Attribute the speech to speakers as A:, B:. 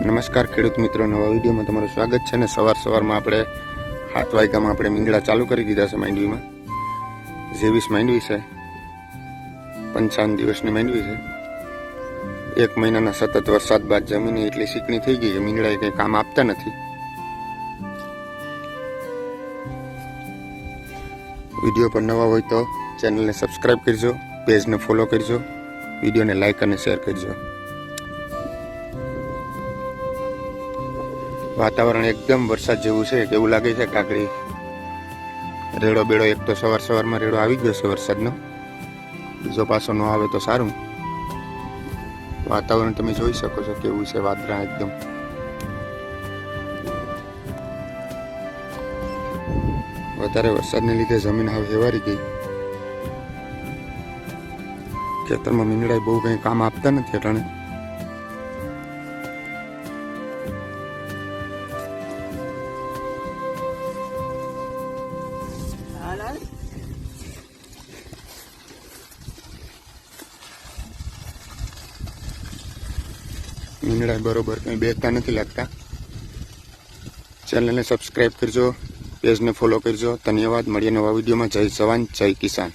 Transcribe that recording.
A: નમસ્કાર ખેડૂત મિત્રો, નવા વિડીયોમાં તમારું સ્વાગત છે ને સવાર સવારમાં આપણે હાથ વાયકામાં આપણે મીંગડા ચાલુ કરી દીધા છે માંડવીમાં. જેવીસ માંડવી છે, પંચાવન દિવસની માંડવી છે. એક મહિનાના સતત વરસાદ બાદ જમીન એટલી ચીકણી થઈ ગઈ કે મીંગડા કંઈ કામ આપતા નથી. વીડિયો પર નવા હોય તો ચેનલને સબસ્ક્રાઈબ કરજો, પેજને ફોલો કરજો, વિડીયોને લાઇક અને શેર કરજો. વાતાવરણ એકદમ વરસાદ જેવું છે કે એવું લાગે છે કાકડી. રેડો બેડો એક તો સવાર સવારમાં રેડો આવી ગયો છે વરસાદનો. બીજો પાછો ન આવે તો સારું. વાતાવરણ તમે જોઈ શકો છો કેવું છે વાદળા એકદમ. વધારે વરસાદને લીધે જમીન હવે હેવારી ગઈ. ખેતરમાં મીંગડા બહુ કંઈ કામ આપતા નથી અટાણે. મીંગડા બરોબર. કંઈ બેસતા નથી લાગતા. ચેનલને સબસ્ક્રાઈબ કરજો પેજને ફોલો કરજો. ધન્યવાદ. મળીએ નવા વિડીયોમાં. જય જવાન, જય કિસાન.